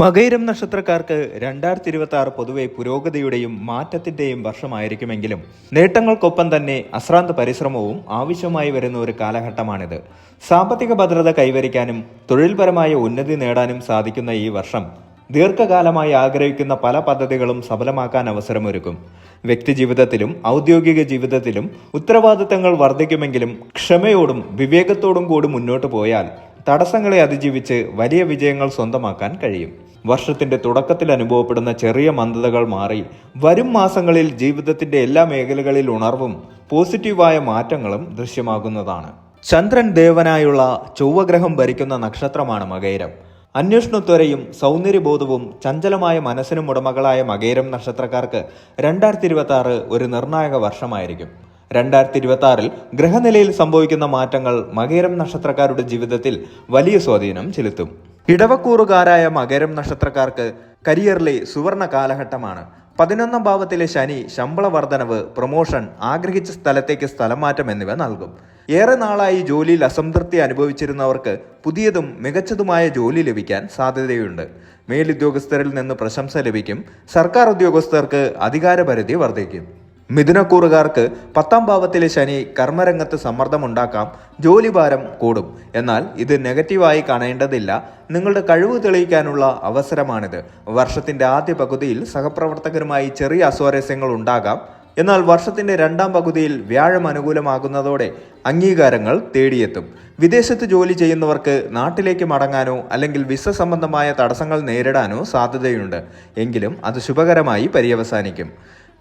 മകയിരം നക്ഷത്രക്കാർക്ക് രണ്ടായിരത്തി ഇരുപത്തി ആറ് പൊതുവെ പുരോഗതിയുടെയും മാറ്റത്തിന്റെയും വർഷമായിരിക്കുമെങ്കിലും നേട്ടങ്ങൾക്കൊപ്പം തന്നെ അശ്രാന്ത പരിശ്രമവും ആവശ്യമായി വരുന്ന ഒരു കാലഘട്ടമാണിത്. സാമ്പത്തിക ഭദ്രത കൈവരിക്കാനും തൊഴിൽപരമായ ഉന്നതി നേടാനും സാധിക്കുന്ന ഈ വർഷം ദീർഘകാലമായി ആഗ്രഹിക്കുന്ന പല പദ്ധതികളും സഫലമാക്കാൻ അവസരമൊരുക്കും. വ്യക്തിജീവിതത്തിലും ഔദ്യോഗിക ജീവിതത്തിലും ഉത്തരവാദിത്തങ്ങൾ വർദ്ധിക്കുമെങ്കിലും ക്ഷമയോടും വിവേകത്തോടും കൂടി മുന്നോട്ട് പോയാൽ തടസ്സങ്ങളെ അതിജീവിച്ച് വലിയ വിജയങ്ങൾ സ്വന്തമാക്കാൻ കഴിയും. വർഷത്തിന്റെ തുടക്കത്തിൽ അനുഭവപ്പെടുന്ന ചെറിയ മന്ദതകൾ മാറി വരും മാസങ്ങളിൽ ജീവിതത്തിന്റെ എല്ലാ മേഖലകളിൽ ഉണർവും പോസിറ്റീവായ മാറ്റങ്ങളും ദൃശ്യമാകുന്നതാണ്. ചന്ദ്രൻ ദേവനായുള്ള ചൊവ്വഗ്രഹം ഭരിക്കുന്ന നക്ഷത്രമാണ് മകേരം. അന്വേഷണത്വരയും സൗന്ദര്യബോധവും ചഞ്ചലമായ മനസ്സിനും ഉടമകളായ മകേരം നക്ഷത്രക്കാർക്ക് രണ്ടായിരത്തി ഇരുപത്തി ആറ് ഒരു നിർണായക വർഷമായിരിക്കും. രണ്ടായിരത്തി ഇരുപത്തി ആറിൽ ഗ്രഹനിലയിൽ സംഭവിക്കുന്ന മാറ്റങ്ങൾ മകേരം നക്ഷത്രക്കാരുടെ ജീവിതത്തിൽ വലിയ സ്വാധീനം ചെലുത്തും. ഇടവക്കൂറുകാരായ മകരം നക്ഷത്രക്കാർക്ക് കരിയറിലെ സുവർണ കാലഘട്ടമാണ്. പതിനൊന്നാം ഭാവത്തിലെ ശനി ശമ്പള വർധനവ് പ്രൊമോഷൻ ആഗ്രഹിച്ച സ്ഥലത്തേക്ക് സ്ഥലം മാറ്റം എന്നിവ നൽകും. ഏറെ നാളായി ജോലിയിൽ അസംതൃപ്തി അനുഭവിച്ചിരുന്നവർക്ക് പുതിയതും മികച്ചതുമായ ജോലി ലഭിക്കാൻ സാധ്യതയുണ്ട്. മേലുദ്യോഗസ്ഥരിൽ നിന്ന് പ്രശംസ ലഭിക്കും. സർക്കാർ ഉദ്യോഗസ്ഥർക്ക് അധികാരപരിധി വർദ്ധിക്കും. മിഥുനക്കൂറുകാർക്ക് പത്താം ഭാവത്തിലെ ശനി കർമ്മരംഗത്ത് സമ്മർദ്ദമുണ്ടാക്കാം ജോലിഭാരം കൂടും. എന്നാൽ ഇത് നെഗറ്റീവായി കാണേണ്ടതില്ല. നിങ്ങളുടെ കഴിവ് തെളിയിക്കാനുള്ള അവസരമാണിത്. വർഷത്തിന്റെ ആദ്യ പകുതിയിൽ സഹപ്രവർത്തകരുമായി ചെറിയ അസ്വാരസ്യങ്ങൾ ഉണ്ടാകാം. എന്നാൽ വർഷത്തിന്റെ രണ്ടാം പകുതിയിൽ വ്യാഴം അനുകൂലമാകുന്നതോടെ അംഗീകാരങ്ങൾ തേടിയെത്തും. വിദേശത്ത് ജോലി ചെയ്യുന്നവർക്ക് നാട്ടിലേക്ക് മടങ്ങാനോ അല്ലെങ്കിൽ വിസ സംബന്ധമായ തടസ്സങ്ങൾ നേരിടാനോ സാധ്യതയുണ്ട്. എങ്കിലും അത് ശുഭകരമായി പര്യവസാനിക്കും.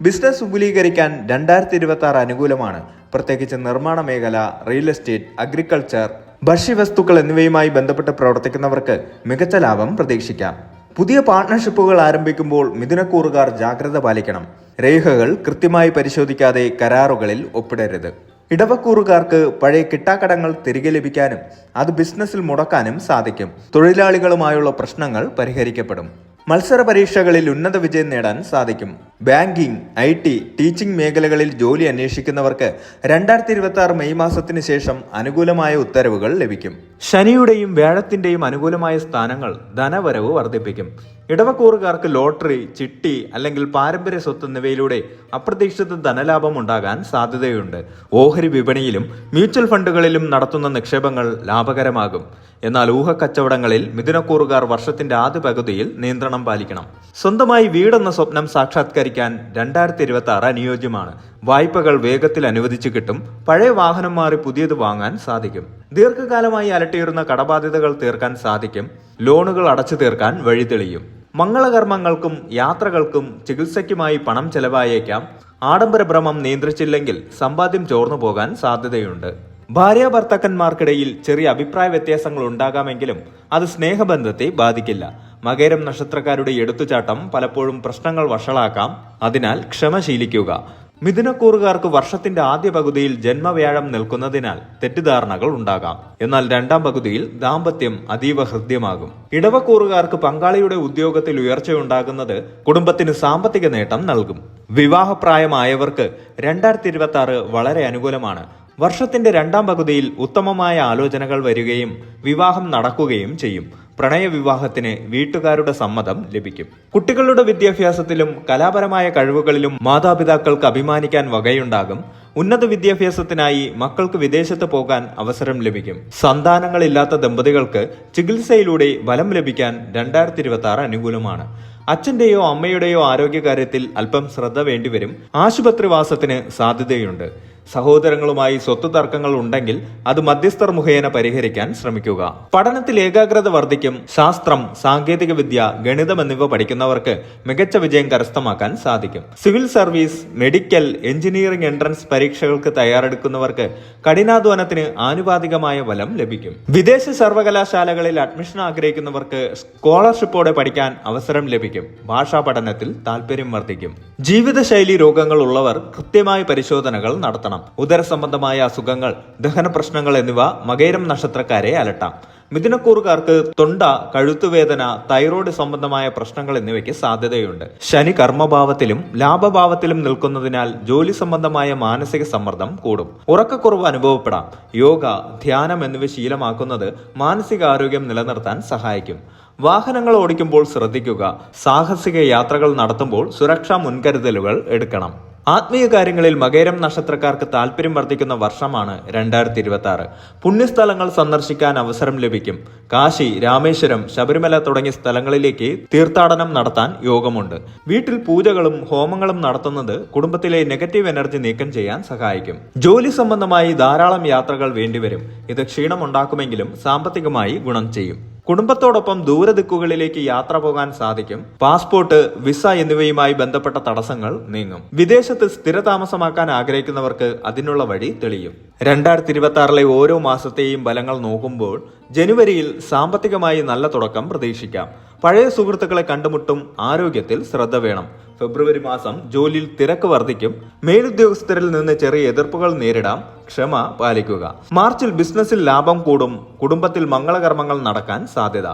ബിസിനസ് വിപുലീകരിക്കാൻ രണ്ടായിരത്തി ഇരുപത്തി ആറ് അനുകൂലമാണ്. പ്രത്യേകിച്ച് നിർമ്മാണ മേഖല റിയൽ എസ്റ്റേറ്റ് അഗ്രികൾച്ചർ ഭക്ഷ്യവസ്തുക്കൾ എന്നിവയുമായി ബന്ധപ്പെട്ട് പ്രവർത്തിക്കുന്നവർക്ക് മികച്ച ലാഭം പ്രതീക്ഷിക്കാം. പുതിയ പാർട്ട്ണർഷിപ്പുകൾ ആരംഭിക്കുമ്പോൾ മിഥുനക്കൂറുകാർ ജാഗ്രത പാലിക്കണം. രേഖകൾ കൃത്യമായി പരിശോധിക്കാതെ കരാറുകളിൽ ഒപ്പിടരുത്. ഇടവക്കൂറുകാർക്ക് പഴയ കിട്ടാക്കടങ്ങൾ തിരികെ ലഭിക്കാനും അത് ബിസിനസ്സിൽ മുടക്കാനും സാധിക്കും. തൊഴിലാളികളുമായുള്ള പ്രശ്നങ്ങൾ പരിഹരിക്കപ്പെടും. മത്സര പരീക്ഷകളിൽ ഉന്നത വിജയം നേടാൻ സാധിക്കും. ബാങ്കിംഗ് ഐ ടി ടീച്ചിംഗ് മേഖലകളിൽ ജോലി അന്വേഷിക്കുന്നവർക്ക് രണ്ടായിരത്തി ഇരുപത്തി ആറ് മെയ് മാസത്തിന് ശേഷം അനുകൂലമായ ഉത്തരവുകൾ ലഭിക്കും. ശനിയുടെയും വ്യാഴത്തിന്റെയും അനുകൂലമായ സ്ഥാനങ്ങൾ ധനവരവ് വർദ്ധിപ്പിക്കും. ഇടവക്കൂറുകാർക്ക് ലോട്ടറി ചിട്ടി അല്ലെങ്കിൽ പാരമ്പര്യ സ്വത്ത് എന്നിവയിലൂടെ അപ്രതീക്ഷിത ധനലാഭം ഉണ്ടാകാൻ സാധ്യതയുണ്ട്. ഓഹരി വിപണിയിലും മ്യൂച്വൽ ഫണ്ടുകളിലും നടത്തുന്ന നിക്ഷേപങ്ങൾ ലാഭകരമാകും. എന്നാൽ ഊഹക്കച്ചവടങ്ങളിൽ മിഥുനക്കൂറുകാർ വർഷത്തിന്റെ ആദ്യ പകുതിയിൽ നിയന്ത്രണം പാലിക്കണം. സ്വന്തമായി വീടെന്ന സ്വപ്നം സാക്ഷാത്കരിക്കാൻ രണ്ടായിരത്തി ഇരുപത്തി ആറ് അനുയോജ്യമാണ്. വായ്പകൾ വേഗത്തിൽ അനുവദിച്ചു കിട്ടും. പഴയ വാഹനം മാറി പുതിയത് വാങ്ങാൻ സാധിക്കും. ദീർഘകാലമായി അലട്ടിയിരുന്ന കടബാധ്യതകൾ തീർക്കാൻ സാധിക്കും. ലോണുകൾ അടച്ചു തീർക്കാൻ വഴി തെളിയും. മംഗളകർമ്മങ്ങൾക്കും യാത്രകൾക്കും ചികിത്സയ്ക്കുമായി പണം ചെലവായേക്കാം. ആഡംബര ഭ്രമം നിയന്ത്രിച്ചില്ലെങ്കിൽ സമ്പാദ്യം ചോർന്നു പോകാൻ സാധ്യതയുണ്ട്. ഭാര്യ ഭർത്താക്കന്മാർക്കിടയിൽ ചെറിയ അഭിപ്രായ വ്യത്യാസങ്ങൾ ഉണ്ടാകാമെങ്കിലും അത് സ്നേഹബന്ധത്തെ ബാധിക്കില്ല. മകരം നക്ഷത്രക്കാരുടെ എടുത്തുചാട്ടം പലപ്പോഴും പ്രശ്നങ്ങൾ വഷളാക്കാം. അതിനാൽ ക്ഷമ ശീലിക്കുക. മിഥുനക്കൂറുകാർക്ക് വർഷത്തിന്റെ ആദ്യ പകുതിയിൽ ജന്മവ്യാഴം നിൽക്കുന്നതിനാൽ തെറ്റിദ്ധാരണകൾ ഉണ്ടാകാം. എന്നാൽ രണ്ടാം പകുതിയിൽ ദാമ്പത്യം അതീവ ഹൃദ്യമാകും. ഇടവക്കൂറുകാർക്ക് പങ്കാളിയുടെ ഉദ്യോഗത്തിൽ ഉയർച്ചയുണ്ടാകുന്നത് കുടുംബത്തിന് സാമ്പത്തിക നേട്ടം നൽകും. വിവാഹപ്രായമായവർക്ക് രണ്ടായിരത്തി ഇരുപത്തി ആറ് വളരെ അനുകൂലമാണ്. വർഷത്തിന്റെ രണ്ടാം പകുതിയിൽ ഉത്തമമായ ആലോചനകൾ വരികയും വിവാഹം നടക്കുകയും ചെയ്യും. പ്രണയ വിവാഹത്തിന് വീട്ടുകാരുടെ സമ്മതം ലഭിക്കും. കുട്ടികളുടെ വിദ്യാഭ്യാസത്തിലും കലാപരമായ കഴിവുകളിലും മാതാപിതാക്കൾക്ക് അഭിമാനിക്കാൻ വകയുണ്ടാകും. ഉന്നത വിദ്യാഭ്യാസത്തിനായി മക്കൾക്ക് വിദേശത്ത് പോകാൻ അവസരം ലഭിക്കും. സന്താനങ്ങളില്ലാത്ത ദമ്പതികൾക്ക് ചികിത്സയിലൂടെ ബലം ലഭിക്കാൻ രണ്ടായിരത്തി അനുകൂലമാണ്. അച്ഛന്റെയോ അമ്മയുടെയോ ആരോഗ്യകാര്യത്തിൽ അല്പം ശ്രദ്ധ വേണ്ടിവരും. ആശുപത്രിവാസത്തിന് സാധ്യതയുണ്ട്. സഹോദരങ്ങളുമായി സ്വത്ത് തർക്കങ്ങൾ ഉണ്ടെങ്കിൽ അത് മധ്യസ്ഥർ മുഖേന പരിഹരിക്കാൻ ശ്രമിക്കുക. പഠനത്തിൽ ഏകാഗ്രത വർദ്ധിക്കും. ശാസ്ത്രം സാങ്കേതിക വിദ്യ ഗണിതം എന്നിവ പഠിക്കുന്നവർക്ക് മികച്ച വിജയം കരസ്ഥമാക്കാൻ സാധിക്കും. Civil service medical engineering entrance പരീക്ഷകൾക്ക് തയ്യാറെടുക്കുന്നവർക്ക് കഠിനാധ്വാനത്തിന് ആനുപാതികമായ ഫലം ലഭിക്കും. വിദേശ സർവകലാശാലകളിൽ അഡ്മിഷൻ ആഗ്രഹിക്കുന്നവർക്ക് സ്കോളർഷിപ്പോടെ പഠിക്കാൻ അവസരം ലഭിക്കും. ഭാഷാ പഠനത്തിൽ താല്പര്യം വർദ്ധിക്കും. ജീവിതശൈലി രോഗങ്ങൾ ഉള്ളവർ കൃത്യമായ പരിശോധനകൾ നടത്തണം. ഉദര സംബന്ധമായ അസുഖങ്ങൾ ദഹന പ്രശ്നങ്ങൾ എന്നിവ മകേരം നക്ഷത്രക്കാരെ അലട്ടാം. മിഥുനക്കൂറുകാർക്ക് തൊണ്ട കഴുത്തുവേദന തൈറോയ്ഡ് സംബന്ധമായ പ്രശ്നങ്ങൾ എന്നിവയ്ക്ക് സാധ്യതയുണ്ട്. ശനി കർമ്മഭാവത്തിലും ലാഭഭാവത്തിലും നിൽക്കുന്നതിനാൽ ജോലി സംബന്ധമായ മാനസിക സമ്മർദ്ദം കൂടും. ഉറക്കക്കുറവ് അനുഭവപ്പെടാം. യോഗ ധ്യാനം എന്നിവ ശീലമാക്കുന്നത് മാനസികാരോഗ്യം നിലനിർത്താൻ സഹായിക്കും. വാഹനങ്ങൾ ഓടിക്കുമ്പോൾ ശ്രദ്ധിക്കുക. സാഹസിക യാത്രകൾ നടത്തുമ്പോൾ സുരക്ഷാ മുൻകരുതലുകൾ എടുക്കണം. ആത്മീയ കാര്യങ്ങളിൽ മകേരം നക്ഷത്രക്കാർക്ക് താല്പര്യം വർദ്ധിക്കുന്ന വർഷമാണ് രണ്ടായിരത്തി ഇരുപത്തി ആറ് പുണ്യസ്ഥലങ്ങൾ സന്ദർശിക്കാൻ അവസരം ലഭിക്കും. കാശി രാമേശ്വരം ശബരിമല തുടങ്ങിയ സ്ഥലങ്ങളിലേക്ക് തീർത്ഥാടനം നടത്താൻ യോഗമുണ്ട്. വീട്ടിൽ പൂജകളും ഹോമങ്ങളും നടത്തുന്നത് കുടുംബത്തിലെ നെഗറ്റീവ് എനർജി നീക്കം ചെയ്യാൻ സഹായിക്കും. ജോലി സംബന്ധമായി ധാരാളം യാത്രകൾ വേണ്ടിവരും. ഇത് ക്ഷീണമുണ്ടാക്കുമെങ്കിലും സാമ്പത്തികമായി ഗുണം ചെയ്യും. കുടുംബത്തോടൊപ്പം ദൂരദിക്കുകളിലേക്ക് യാത്ര പോകാൻ സാധിക്കും. പാസ്പോർട്ട് വിസ എന്നിവയുമായി ബന്ധപ്പെട്ട തടസ്സങ്ങൾ നീങ്ങും. വിദേശത്ത് സ്ഥിരതാമസമാക്കാൻ ആഗ്രഹിക്കുന്നവർക്ക് അതിനുള്ള വഴി തെളിയും. രണ്ടായിരത്തി ഇരുപത്തി ആറിലെ ഓരോ മാസത്തെയും ഫലങ്ങൾ നോക്കുമ്പോൾ ജനുവരിയിൽ സാമ്പത്തികമായി നല്ല തുടക്കം പ്രതീക്ഷിക്കാം. പഴയ സുഹൃത്തുക്കളെ കണ്ടുമുട്ടും ആരോഗ്യത്തിൽ ശ്രദ്ധ വേണം. ഫെബ്രുവരി മാസം ജോലിയിൽ തിരക്ക് വർദ്ധിക്കും. മേലുദ്യോഗസ്ഥരിൽ നിന്ന് ചെറിയ എതിർപ്പുകൾ നേരിടാം. ക്ഷമ പാലിക്കുക. മാർച്ചിൽ ബിസിനസ്സിൽ ലാഭം കൂടും കുടുംബത്തിൽ മംഗളകർമ്മങ്ങൾ നടക്കാൻ സാധ്യത.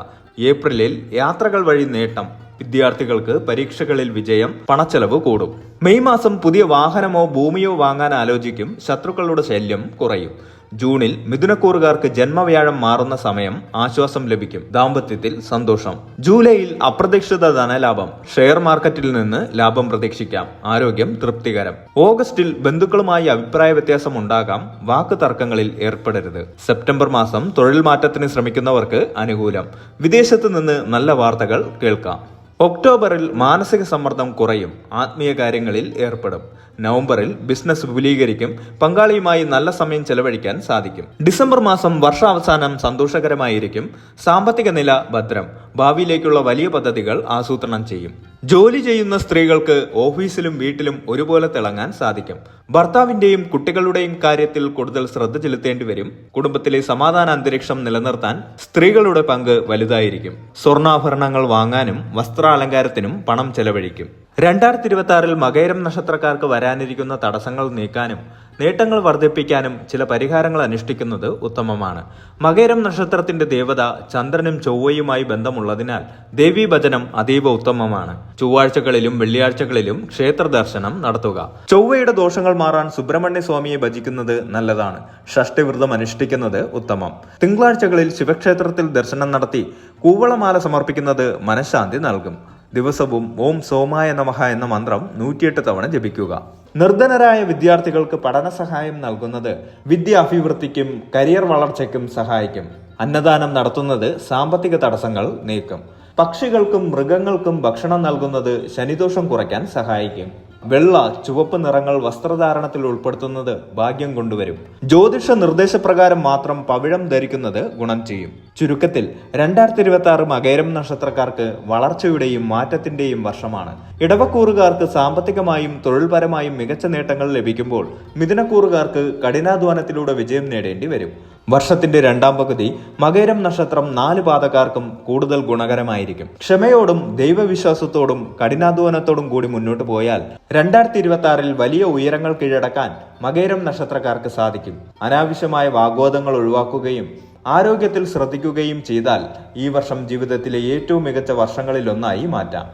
ഏപ്രിലിൽ യാത്രകൾ വഴി നേട്ടം. വിദ്യാർത്ഥികൾക്ക് പരീക്ഷകളിൽ വിജയം പണച്ചെലവ് കൂടും. മെയ് മാസം പുതിയ വാഹനമോ ഭൂമിയോ വാങ്ങാൻ ആലോചിക്കും ശത്രുക്കളുടെ ശല്യം കുറയും. ജൂണിൽ മിഥുനക്കൂറുകാർക്ക് ജന്മവ്യാഴം മാറുന്ന സമയം ആശ്വാസം ലഭിക്കും. ദാമ്പത്യത്തിൽ സന്തോഷം. ജൂലൈയിൽ അപ്രതീക്ഷിത ധനലാഭം. ഷെയർ മാർക്കറ്റിൽ നിന്ന് ലാഭം പ്രതീക്ഷിക്കാം. ആരോഗ്യം തൃപ്തികരം. ഓഗസ്റ്റിൽ ബന്ധുക്കളുമായി അഭിപ്രായ വ്യത്യാസം ഉണ്ടാകാം. വാക്ക് തർക്കങ്ങളിൽ ഏർപ്പെടരുത്. സെപ്റ്റംബർ മാസം തൊഴിൽ മാറ്റത്തിന് ശ്രമിക്കുന്നവർക്ക് അനുകൂലം. വിദേശത്ത് നിന്ന് നല്ല വാർത്തകൾ കേൾക്കാം. ഒക്ടോബറിൽ മാനസിക സമ്മർദ്ദം കുറയും ആത്മീയ കാര്യങ്ങളിൽ ഏർപ്പെടും. നവംബറിൽ ബിസിനസ് വിപുലീകരിക്കും പങ്കാളിയുമായി നല്ല സമയം ചെലവഴിക്കാൻ സാധിക്കും. ഡിസംബർ മാസം വർഷാവസാനം സന്തോഷകരമായിരിക്കും സാമ്പത്തിക നില ഭദ്രം. ഭാവിയിലേക്കുള്ള വലിയ പദ്ധതികൾ ആസൂത്രണം ചെയ്യും. ജോലി ചെയ്യുന്ന സ്ത്രീകൾക്ക് ഓഫീസിലും വീട്ടിലും ഒരുപോലെ തിളങ്ങാൻ സാധിക്കും. ഭർത്താവിന്റെയും കുട്ടികളുടെയും കാര്യത്തിൽ കൂടുതൽ ശ്രദ്ധ ചെലുത്തേണ്ടി വരും. കുടുംബത്തിലെ സമാധാന അന്തരീക്ഷം നിലനിർത്താൻ സ്ത്രീകളുടെ പങ്ക് വലുതായിരിക്കും. സ്വർണാഭരണങ്ങൾ വാങ്ങാനും വസ്ത്രാലങ്കാരത്തിനും പണം ചെലവഴിക്കും. രണ്ടായിരത്തി ഇരുപത്തി ആറിൽ മകൈരം നക്ഷത്രക്കാർക്ക് വരാനിരിക്കുന്ന തടസ്സങ്ങൾ നീക്കാനും നേട്ടങ്ങൾ വർദ്ധിപ്പിക്കാനും ചില പരിഹാരങ്ങൾ അനുഷ്ഠിക്കുന്നത് ഉത്തമമാണ്. മകേരം നക്ഷത്രത്തിന്റെ ദേവത ചന്ദ്രനും ചൊവ്വയുമായി ബന്ധമുള്ളതിനാൽ ദേവീ ഭജനം അതീവ ഉത്തമമാണ്. ചൊവ്വാഴ്ചകളിലും വെള്ളിയാഴ്ചകളിലും ക്ഷേത്ര ദർശനം നടത്തുക. ചൊവ്വയുടെ ദോഷങ്ങൾ മാറാൻ സുബ്രഹ്മണ്യ സ്വാമിയെ ഭജിക്കുന്നത് നല്ലതാണ്. ഷഷ്ടിവ്രതം അനുഷ്ഠിക്കുന്നത് ഉത്തമം. തിങ്കളാഴ്ചകളിൽ ശിവക്ഷേത്രത്തിൽ ദർശനം നടത്തി കൂവളമാല സമർപ്പിക്കുന്നത് മനഃശാന്തി നൽകും. ദിവസവും ഓം സോമായ നമഹ എന്ന മന്ത്രം നൂറ്റിയെട്ട് തവണ ജപിക്കുക. നിർധനരായ വിദ്യാർത്ഥികൾക്ക് പഠന സഹായം നൽകുന്നത് വിദ്യ അഭിവൃദ്ധിക്കും കരിയർ വളർച്ചയ്ക്കും സഹായിക്കും. അന്നദാനം നടത്തുന്നത് സാമ്പത്തിക തടസ്സങ്ങൾ നീക്കും. പക്ഷികൾക്കും മൃഗങ്ങൾക്കും ഭക്ഷണം നൽകുന്നത് ശനിദോഷം കുറയ്ക്കാൻ സഹായിക്കും. വെള്ള ചുവപ്പ് നിറങ്ങൾ വസ്ത്രധാരണത്തിൽ ഉൾപ്പെടുത്തുന്നത് ഭാഗ്യം കൊണ്ടുവരും. ജ്യോതിഷ നിർദ്ദേശപ്രകാരം മാത്രം പവിഴം ധരിക്കുന്നത് ഗുണം ചെയ്യും. ചുരുക്കത്തിൽ രണ്ടായിരത്തി ഇരുപത്തി ആറ് മകേരം നക്ഷത്രക്കാർക്ക് വളർച്ചയുടെയും മാറ്റത്തിന്റെയും വർഷമാണ്. ഇടവക്കൂറുകാർക്ക് സാമ്പത്തികമായും തൊഴിൽപരമായും മികച്ച നേട്ടങ്ങൾ ലഭിക്കുമ്പോൾ മിഥുനക്കൂറുകാർക്ക് കഠിനാധ്വാനത്തിലൂടെ വിജയം നേടേണ്ടി വരും. വർഷത്തിന്റെ രണ്ടാം പകുതി മകേരം നക്ഷത്രം നാല് പാതക്കാർക്കും കൂടുതൽ ഗുണകരമായിരിക്കും. ക്ഷമയോടും ദൈവവിശ്വാസത്തോടും കഠിനാധ്വാനത്തോടും കൂടി മുന്നോട്ട് പോയാൽ രണ്ടായിരത്തി ഇരുപത്തി ആറിൽ വലിയ ഉയരങ്ങൾ കീഴടക്കാൻ മകേരം നക്ഷത്രക്കാർക്ക് സാധിക്കും. അനാവശ്യമായ വാഗ്വാദങ്ങൾ ഒഴിവാക്കുകയും ആരോഗ്യത്തിൽ ശ്രദ്ധിക്കുകയും ചെയ്താൽ ഈ വർഷം ജീവിതത്തിലെ ഏറ്റവും മികച്ച വർഷങ്ങളിലൊന്നായി മാറ്റാം.